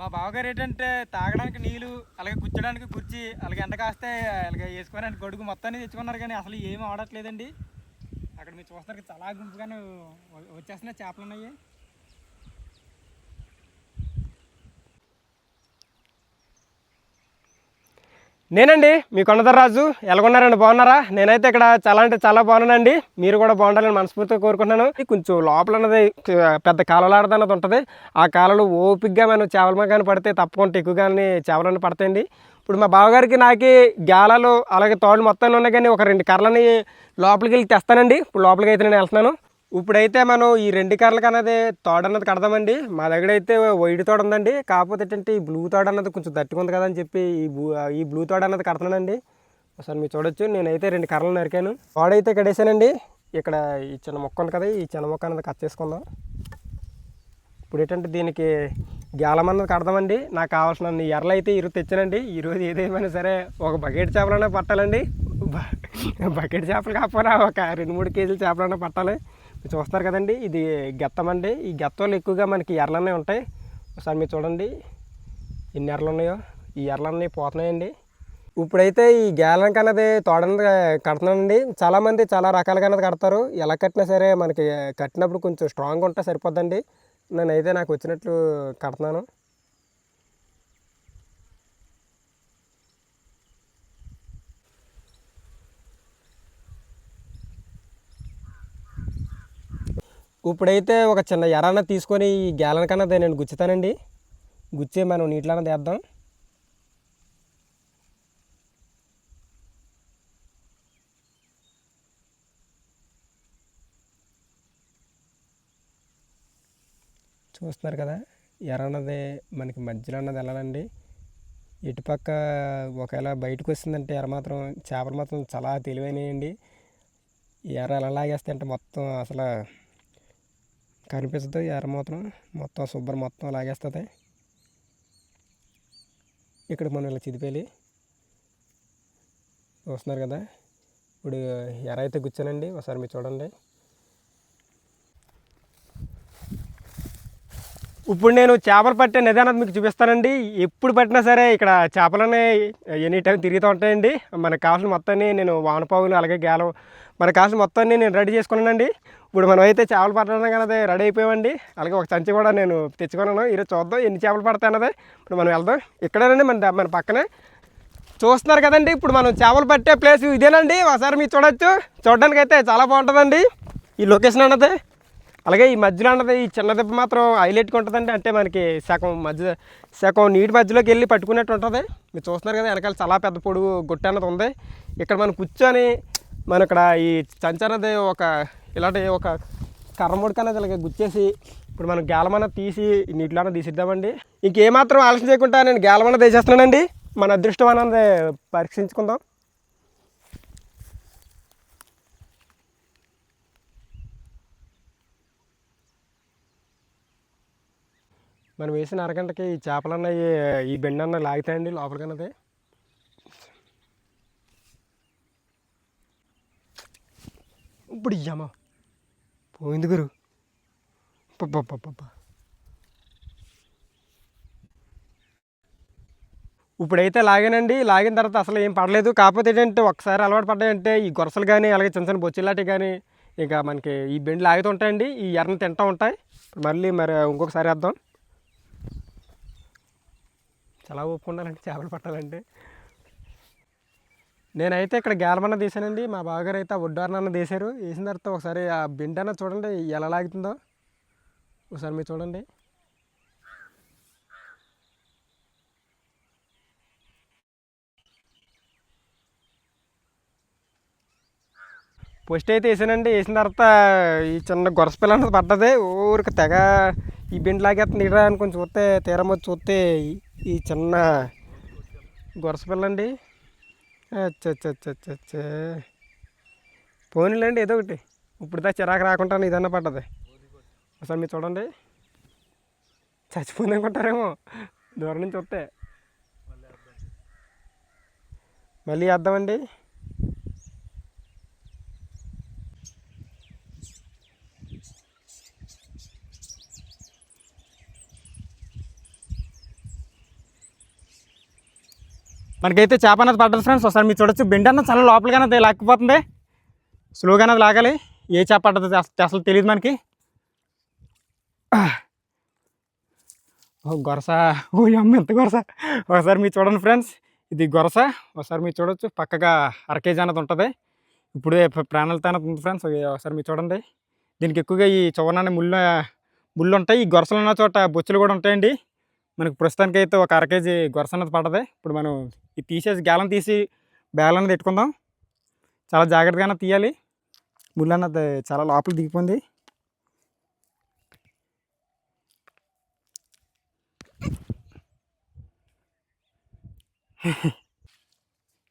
మా బావగారు ఏంటంటే తాగడానికి నీళ్ళు అలాగే కూర్చోడానికి కుర్చీ అలాగే ఎండ కాస్తే అలాగే వేసుకోవడానికి గొడుగు మొత్తాన్ని తెచ్చుకున్నారు కానీ అసలు ఏమి ఆడట్లేదండి. అక్కడ మీరు చూస్తారు చాలా గుంపుగానే వచ్చేస్తున్నాయి చేపలు ఉన్నాయి నేనండి మీ కొండదర్రాజు ఎలాగొన్నారండి? బాగున్నారా? నేనైతే ఇక్కడ చాలా అంటే చాలా బాగున్నానండి. మీరు కూడా బాగుండాలని మనస్ఫూర్తిగా కోరుకుంటున్నాను. కొంచెం లోపల ఉన్నది పెద్ద కాలలాడద అన్నది ఉంటుంది. ఆ కాలలో ఓపిగ్గా మనం చేపల కానీ పడితే తప్పకుండా ఎక్కువగానే చేపలన్నీ పడతాయండి. ఇప్పుడు మా బావగారికి నాకి గాలాలు అలాగే తోడు మొత్తం ఉన్నాయి కానీ ఒక రెండు కర్రలని లోపలికి వెళ్ళి తెస్తానండి. ఇప్పుడు లోపలికి అయితే నేను వెళ్తున్నాను. ఇప్పుడైతే మనం ఈ రెండు కర్రలకి అనేది తోడ అన్నది కడదామండి. మా దగ్గర అయితే వైట్ తోడ ఉందండి కాకపోతే ఏంటంటే ఈ బ్లూ తోడ అన్నది కొంచెం తట్టుకుంది ఉంది కదా అని చెప్పి ఈ బ్లూ ఈ బ్లూ తోడ అన్నది కడతానండి ఒకసారి మీరు చూడొచ్చు. నేనైతే రెండు కర్రలు నరికాను. తోడ అయితే కడేసానండి ఇక్కడ ఈ చిన్న మొక్క ఉంది కదా ఈ చిన్న మొక్క అన్నది కట్ చేసుకుందాం. ఇప్పుడు ఏంటంటే దీనికి గ్యాలం అన్నది కడదామండి. నాకు కావాల్సిన ఎర్రలు అయితే ఈరోజు తెచ్చానండి. ఈరోజు ఏదేమైనా సరే ఒక బకెట్ చేపలన్నా పట్టాలండి. బ- బకెట్ చేపలు కాకపోయినా ఒక రెండు మూడు కేజీల చేపలన్నా పట్టాలి. చూస్తారు కదండి ఇది గెత్తం అండి. ఈ గెత్తంలో ఎక్కువగా మనకి ఎర్రలనే ఉంటాయి. ఒకసారి మీరు చూడండి ఎన్ని ఎర్రలు ఉన్నాయో. ఈ ఎర్రలన్నీ పోతున్నాయండి. ఇప్పుడైతే ఈ గ్యాలం కన్నది తోడనది కడుతున్నానండి. చాలామంది చాలా రకాలుగా అన్నది కడతారు. ఎలా కట్టినా సరే మనకి కట్టినప్పుడు కొంచెం స్ట్రాంగ్ ఉంటే సరిపోద్దండి. నేనైతే నాకు వచ్చినట్లు కడుతున్నాను. ఇప్పుడైతే ఒక చిన్న ఎరాన తీసుకొని ఈ గ్యాలన్ కన్నా నేను గుచ్చుతానండి. గుచ్చి మనం నీటిలోనే తీద్దాం. చూస్తున్నారు కదా ఎర్ర అన్నది మనకి మధ్యలో అన్నది వెళ్ళాలండి ఇటుపక్క ఒకవేళ బయటకు వస్తుందంటే ఎర్ర మాత్రం చేపలు మాత్రం చాలా తెలివైనయండి. ఎర్ర ఎలా లాగేస్తే అంటే మొత్తం అసలు కనిపిస్తుంది. ఎర్ర మాత్రం మొత్తం శుభ్రం మొత్తం లాగేస్తుంది. ఇక్కడ మనం ఇలా చిదిపేలి చూస్తున్నారు కదా. ఇప్పుడు ఎర్ర అయితే కూర్చోనండి ఒకసారి మీరు చూడండి. ఇప్పుడు నేను చేపలు పట్టే నిదానం మీకు చూపిస్తానండి. ఎప్పుడు పట్టినా సరే ఇక్కడ చేపలనే ఎనీ టైం తిరుగుతూ ఉంటాయండి. మనకు కావాల్సిన మొత్తాన్ని నేను వానపావులు అలాగే గేలం మనకు కావాల్సిన మొత్తాన్ని నేను రెడీ చేసుకున్నానండి. ఇప్పుడు మనం అయితే చేపలు పట్టడానికి అనేది రెడీ అయిపోయామండి. అలాగే ఒక సంచి కూడా నేను తెచ్చుకున్నాను. ఈరోజు చూద్దాం ఎన్ని చేపలు పడతాయి అన్నది. ఇప్పుడు మనం వెళ్దాం. ఇక్కడేనండి మన మన పక్కనే. చూస్తున్నారు కదండి ఇప్పుడు మనం చేపలు పట్టే ప్లేస్ ఇదేనండి. ఒకసారి మీరు చూడొచ్చు. చూడడానికి అయితే చాలా బాగుంటుందండి. ఈ లొకేషన్ అన్నది. అలాగే ఈ మధ్యలో అన్నది ఈ చిన్న దెబ్బ మాత్రం హైలైట్గా ఉంటుందండి. అంటే మనకి సగం మధ్య సగం నీటి మధ్యలోకి వెళ్ళి పట్టుకున్నట్టు ఉంటుంది. మీరు చూస్తున్నారు కదా వెనకాల చాలా పెద్ద పొడుగు గుట్ట అన్నది ఉంది. ఇక్కడ మనం కూర్చొని మన ఇక్కడ ఈ సంచి ఒక ఇలాంటి ఒక కర్రముడిక అనేది ఇలాగ గుచ్చేసి ఇప్పుడు మనం గేలమన్న తీసి నీటిలోనే తీసిద్దామండి. ఇంకేమాత్రం ఆలస్యం చేయకుండా నేను గేలమన్న తీసేస్తున్నానండి. మన అదృష్టం అనేది పరీక్షించుకుందాం. మనం వేసిన అరగంటకి ఈ చేపలన్న ఈ- బెండన్న అన్న లాగుతాయండి లోపలికన్నది. ఇప్పుడు ఇయ్యమ్మ. పోయింది గురు ఇప్పుడైతే లాగానండి. లాగిన తర్వాత అసలు ఏం పడలేదు. కాకపోతే ఏంటంటే ఒకసారి అలవాటు పడ్డాయంటే ఈ గొరసలు కానీ అలాగే చిన్న చిన్న బొచ్చిలాంటివి కానీ ఇంకా మనకి ఈ బెండ్లు ఆగుతూ ఉంటాయండి ఈ ఎర్రని తింటూ ఉంటాయి. మళ్ళీ మరి ఇంకొకసారి వేద్దాం. చాలా ఒప్పుకుండాలంటే చేపలు పట్టాలంటే. నేనైతే ఇక్కడ గేలమన్న తీసానండి. మా బావగారు అయితే ఆ ఒడ్డారనన్న తీశారు వేసిన తర్వాత ఒకసారి ఆ బెండ్ అన్న చూడండి ఎలా లాగుతుందో. ఒకసారి మీరు చూడండి. పోస్ట్ అయితే వేసానండి. వేసిన తర్వాత ఈ చిన్న గొరస పిల్ల అన్నది పడ్డది. ఊరికి తెగ ఈ బెండ్ లాగేస్తుంది ఇక్కడ అనుకొని చూస్తే తీరం వచ్చి చూస్తే ఈ- చిన్న గొరస పిల్ల అండి పోనీలేండి ఏదో ఒకటి. ఇప్పుడు దా చిరాకు రాకుండా ఇదన్నా పడ్డది. ఒకసారి మీరు చూడండి. చచ్చిపోయింది అనుకుంటారేమో. దూరం నుంచి వస్తే. మళ్ళీ వేద్దామండి. మనకైతే చేప అనేది పడ్డది ఫ్రెండ్స్ ఒకసారి మీరు చూడొచ్చు. బెండ్ అన్నది చాలా లోపలిగానే అది లాక్కుపోతుంది. స్లోగా అది లాగాలి. ఏ చేప పడ్డది అసలు అసలు తెలియదు మనకి. ఓ గొరస. ఓ అమ్మ ఎంత గొరస. ఒకసారి మీరు చూడండి ఫ్రెండ్స్ ఇది గొరస. ఒకసారి మీరు చూడొచ్చు. పక్కగా అరకేజీ అన్నది అనేది ఉంటుంది. ఇప్పుడే ప్రాణాలతో అనేది ఉంది ఫ్రెండ్స్ ఒకసారి మీరు చూడండి. దీనికి ఎక్కువగా ఈ చొవనాన్ని ముళ్ళు ముళ్ళు ఉంటాయి ఈ గొరసలు ఉన్న చోట బొచ్చులు కూడా ఉంటాయండి. మనకు ప్రస్తుతానికి అయితే ఒక అర కేజీ గొరస అనేది పడదు ఇప్పుడు మనం ఇది తీసేసి గ్యాలం తీసి బేలం అనేది పెట్టుకుందాం. చాలా జాగ్రత్తగానే తీయాలి. ముళ్ళు అన్నది చాలా లోపల దిగిపోయింది.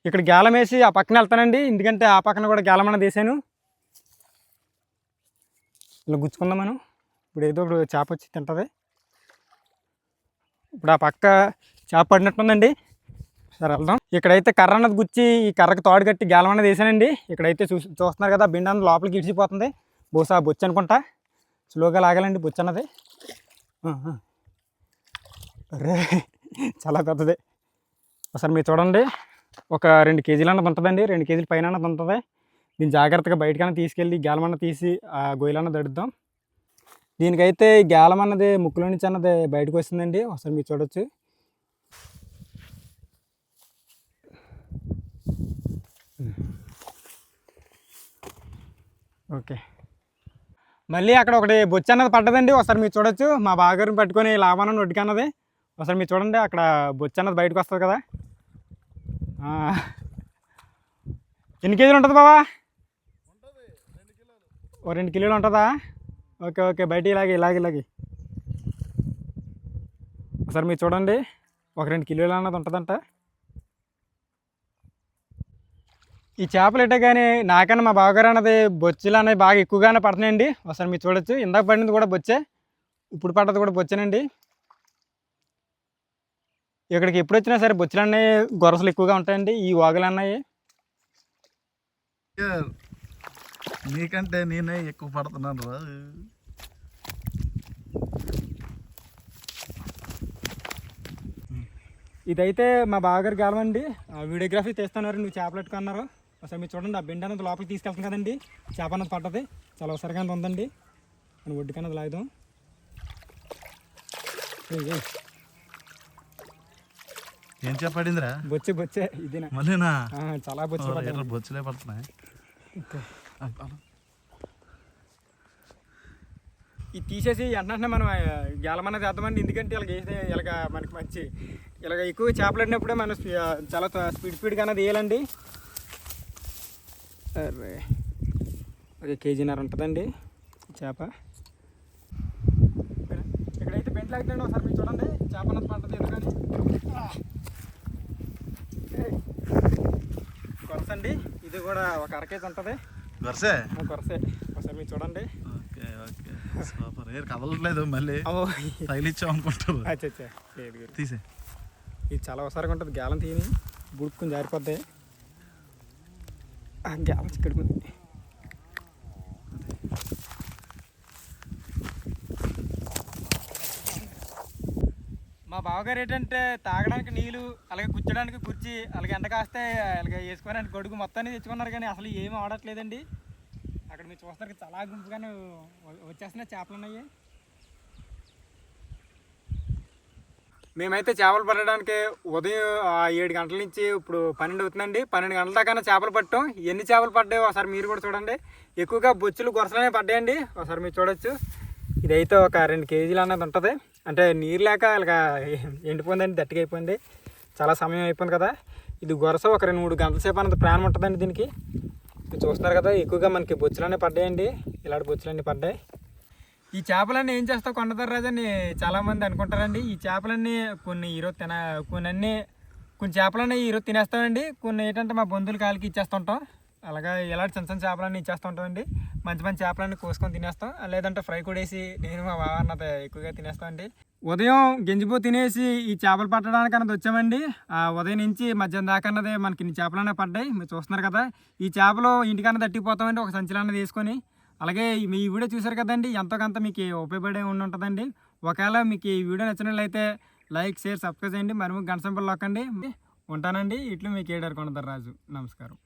ఇక్కడ గేలం వేసి ఆ పక్కన వెళ్తానండి. ఎందుకంటే ఆ పక్కన కూడా గేలం అనేది వేసాను ఇలా గుచ్చుకుందాం మనం. ఇప్పుడు ఏదో ఇప్పుడు చేప వచ్చి తింటుంది. ఇప్పుడు ఆ పక్క చేప పడినట్టుందండి సరే వెళ్దాం. ఇక్కడైతే కర్ర అన్నది గుచ్చి ఈ కర్రకు తోడు కట్టి గేలం అన్నది వేసానండి. ఇక్కడైతే చూ చూస్తున్నారు కదా బిండ అన్నది లోపలికి ఇడిచిపోతుంది. బహుశా బొచ్చు అనుకుంటా. స్లోగా లాగాలండి బొచ్చు అన్నది. అరే చాలా పెద్దది. ఒకసారి మీరు చూడండి. ఒక రెండు కేజీలు అన్నది ఉంటుందండి. రెండు కేజీల పైన అన్నది ఉంటుంది. దీన్ని జాగ్రత్తగా బయటకన్నా తీసుకెళ్ళి గేలమన్న తీసి ఆ గొయ్యలన్న దడుద్దాం దీనికైతే గ్యాలం గేలం అన్నది ముక్కులో నుంచి అన్నది బయటకు వస్తుందండి. ఒకసారి మీరు చూడొచ్చు. ఓకే. మళ్ళీ అక్కడ ఒకటి బొచ్చు అన్నది పడ్డదండి. ఒకసారి మీరు చూడొచ్చు. మా బాగారిని పట్టుకొని లాభాన్ని ఒడ్డుకన్నది ఒకసారి మీరు చూడండి అక్కడ బొచ్చు అన్నది బయటకు వస్తుంది కదా. ఎన్ని కేజీలు ఉంటుంది బావా? ఓ రెండు కిలోలు ఉంటుందా? Okay okay. బయట ఇలాగే ఇలాగే ఇలాగే ఒకసారి మీరు చూడండి. ఒక రెండు కిలోలు అన్నది ఉంటుందంట. ఈ చేపలు ఇట్టే కానీ నాకన్నా మా బావగారు అన్నది బొచ్చులు అనేవి బాగా ఎక్కువగానే పడుతున్నాయండి. ఒకసారి మీరు చూడొచ్చు. ఇందాక పడింది కూడా బొచ్చే. ఇప్పుడు పడ్డది కూడా బొచ్చేనండి. ఇక్కడికి ఎప్పుడు వచ్చినా సరే బొచ్చులు అన్నీ గొరసలు ఎక్కువగా ఉంటాయండి. ఈ వాగులు అన్నాయి నీకంటే నేనే ఎక్కువ పడుతున్నాను రా. ఇదైతే మా బావగారు గాలం అండి ఆ వీడియోగ్రఫీ తీస్తున్నారు నువ్వు చేపలు పెట్టుకున్నారు ఒకసారి మీరు చూడండి ఆ బెండ అన్నది లోపలికి తీసుకెళ్తాం కదండి. చేప అన్నది పడ్డది. చాలా ఒకసారిగా ఉందండి. మనం ఒడ్డుకన్నది లాగుదాం. ఏం చెప్పడిందిరా బొచ్చే బొచ్చే ఇదేనా. మళ్ళీనా? చాలా బొచ్చే బొచ్చులే పడుతున్నాయి. ఇది తీసేసి వెంటనే మనం గేలమన్న చేద్దామండి ఎందుకంటే ఇలా వేస్తే ఇలాగ మనకి మంచి ఇలాగ ఎక్కువ చేపలు పడినప్పుడే మనం చాలా స్పీడ్ స్పీడ్గా అనేది వేయాలండి. అరే ఒక కేజీన్నర ఉంటుందండి చేప. ఇక్కడ- ఇక్కడైతే బెంట్ లాగుతాండి ఒకసారి మీరు చూడండి. చేప అన్నది పంటది ఎందుకని కొరసండి ఇది కూడా ఒక అర కేజీ ఉంటుంది. వరుసే? ఆ కొరసే ఒకసారి మీరు చూడండి. Okay okay. సూపర్. ఏ కదలట్లేదు మళ్ళీ. తగిలిచ్చాం అనుకుంటారు. తీసే. ఇది చాలా ఒకసారిగా ఉంటుంది. గ్యాలం తీయని బుడుక్కుని జారిపోద్ది. ఆ గ్యాలం చిక్కడుకుంది మా బావగారు ఏంటంటే తాగడానికి నీళ్ళు అలాగే కూర్చోడానికి కుర్చీ అలాగే ఎండ కాస్తే అలాగే వేసుకోవడానికి గొడుగు మొత్తాన్ని తెచ్చుకున్నారు కానీ అసలు ఏమీ ఆడట్లేదండి. అక్కడ మీరు చూస్తారు చాలా గుంపుగానే వచ్చేస్తున్నాయి చేపలు ఉన్నాయి మేమైతే చేపలు పట్టడానికి ఉదయం ఏడు గంటల నుంచి ఇప్పుడు పన్నెండు అవుతుందండి. పన్నెండు గంటల దాకా చేపలు పట్టాం. ఎన్ని చేపలు పడ్డాయో ఒకసారి మీరు కూడా చూడండి. ఎక్కువగా బొచ్చులు గొరసలనే పడ్డాయండి. ఒకసారి మీరు చూడొచ్చు. ఇదైతే ఒక రెండు కేజీలు అన్నది ఉంటుంది. అంటే నీరు లేక ఇలా ఎండిపోయిందండి దట్టిగా అయిపోయింది. చాలా సమయం అయిపోయింది కదా. ఇది గొరస ఒక రెండు మూడు గంటల సేపు అన్నది ప్రాణం ఉంటుందండి దీనికి. చూస్తున్నారు కదా ఎక్కువగా మనకి బొచ్చులన్నీ పడ్డాయండి. ఇలాంటి బొచ్చులన్నీ పడ్డాయి. ఈ చేపలన్నీ ఏం చేస్తావు కొండతారు రాజని? చాలా అనుకుంటారండి. ఈ చేపలన్నీ కొన్ని ఈరోజు తిన కొన్ని అన్ని కొన్ని చేపలన్నీ ఈరోజు తినేస్తామండి. కొన్ని ఏంటంటే మా బంధువుల కాలికి ఇచ్చేస్తుంటాం. అలాగా ఇలాంటి చిన్న చిన్న చేపలన్నీ ఇచ్చేస్తుంటామండి మంచి మంచి చేపలన్నీ కోసుకొని తినేస్తాం. లేదంటే ఫ్రై కూడా వేసి నేను మా బావ అన్నది ఎక్కువగా తినేస్తామండి. ఉదయం గింజిపో తినేసి ఈ చేపలు పట్టడానికి అన్నది వచ్చామండి. ఆ ఉదయం నుంచి మధ్యాహ్నం దాకా అన్నది మనకి ఇన్ని చేపలనే పడ్డాయి. మీరు చూస్తున్నారు కదా ఈ చేపలు ఇంటికన్నా తట్టిపోతామండి ఒక సంచిలో అన్నది వేసుకొని. అలాగే మీ వీడియో చూసారు కదండి ఎంతో కొంత మీకు ఉపయోగపడే ఉండి ఉంటుందండి. ఒకవేళ మీకు ఈ వీడియో నచ్చినట్లయితే లైక్ షేర్ సబ్స్క్రైబ్ చేయండి. మరి గంట సింబల్ నొక్కండి ఉంటానండి. ఇట్లు మీకు ఏడారు కొండదర్ రాజు నమస్కారం.